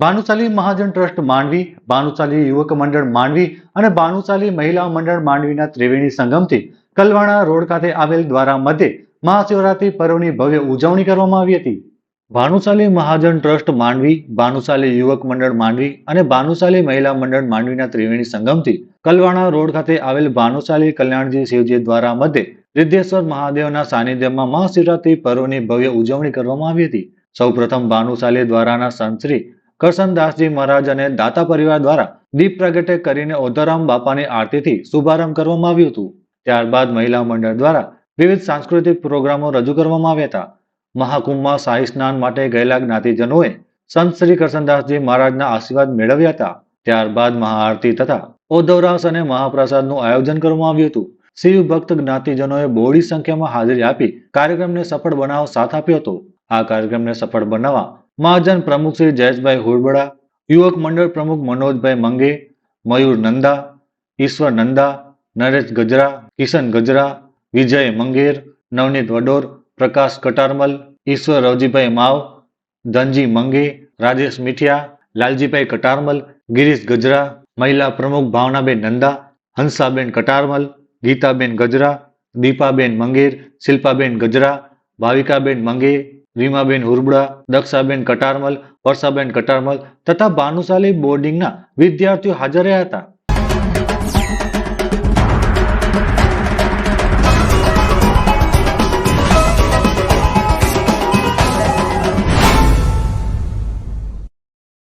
Bhanushali Mahajan trust Mandvi, Bhanushali Yuvak Mandal Mandvi અને ભાનુશાલી મહિલા મંડળ માંડવીના ત્રિવેણી સંગમથી કલવાણા રોડ ખાતે આવેલ દ્વારા મધ્યે મહાશિવરાત્રી પર્વની ભવ્ય ઉજવણી કરવામાં આવી હતી. ભાનુશાલી મહાજન ટ્રસ્ટ માંડવી, ભાનુશાલી યુવક મંડળ માંડવી અને ભાનુશાલી મહિલા મંડળ માંડવીના ત્રિવેણી સંગમથી કલવાણા રોડ ખાતે આવેલ ભાનુશાલી કલ્યાણજી શિવજી દ્વારા મધ્યે સિદ્ધેશ્વર મહાદેવના સાનિધ્યમાં મહાશિવરાત્રી પર્વની ભવ્ય ઉજવણી કરવામાં આવી હતી. સૌપ્રથમ ભાનુશાલી દ્વારાના સંત શ્રી કરશનદાસજી મહારાજ અને દાતા પરિવાર દ્વારા દીપ પ્રગટે કરીને ઓધોરામ બાપાની આરતીથી શુભારંભ કરવામાં આવ્યું હતું. ત્યારબાદ મહિલા મંડળ દ્વારા વિવિધ સાંસ્કૃતિક પ્રોગ્રામો રજૂ કરવામાં આવ્યા હતા. મહાકુંભમાં શાહી સ્નાન માટે ગયેલા જ્ઞાતિજનોએ સંત શ્રી કરસનદાસજી મહારાજના આશીર્વાદ મેળવ્યા હતા. ત્યારબાદ મહાઆરતી તથા ઓધવરાસ અને મહાપ્રસાદનું આયોજન કરવામાં આવ્યું હતું. શિવ ભક્ત જ્ઞાતિજનોએ બહોળી સંખ્યામાં હાજરી આપી કાર્યક્રમને સફળ બનાવવા સાથ આપ્યો હતો. આ કાર્યક્રમને સફળ બનાવવા મહાજન પ્રમુખ શ્રી જયેશભાઈ હુરબડા યુવક મંડળ પ્રમુખ મનોજભાઈ મંગે મયુર નંદા ઈશ્વર નંદા નરેશ ગજરા કિશન ગજરા વિજય મંગેર નવનીત વડોર પ્રકાશ કટારમલ ઈશ્વર રવજીભાઈ માવ ધનજી મંગે રાજેશ મિઠિયા લાલજીભાઈ કટારમલ ગિરીશ ગજરા મહિલા પ્રમુખ ભાવનાબેન નંદા હંસાબેન કટારમલ ગીતાબેન ગજરા દીપાબેન મંગેર શિલ્પાબેન ગજરા ભાવિકાબેન મંગે રીમાબેન હુરબડા દક્ષાબેન કટારમલ વર્ષાબેન કટારમલ તથા ભાનુશાલી બોર્ડિંગના વિદ્યાર્થીઓ હાજર રહ્યા હતા.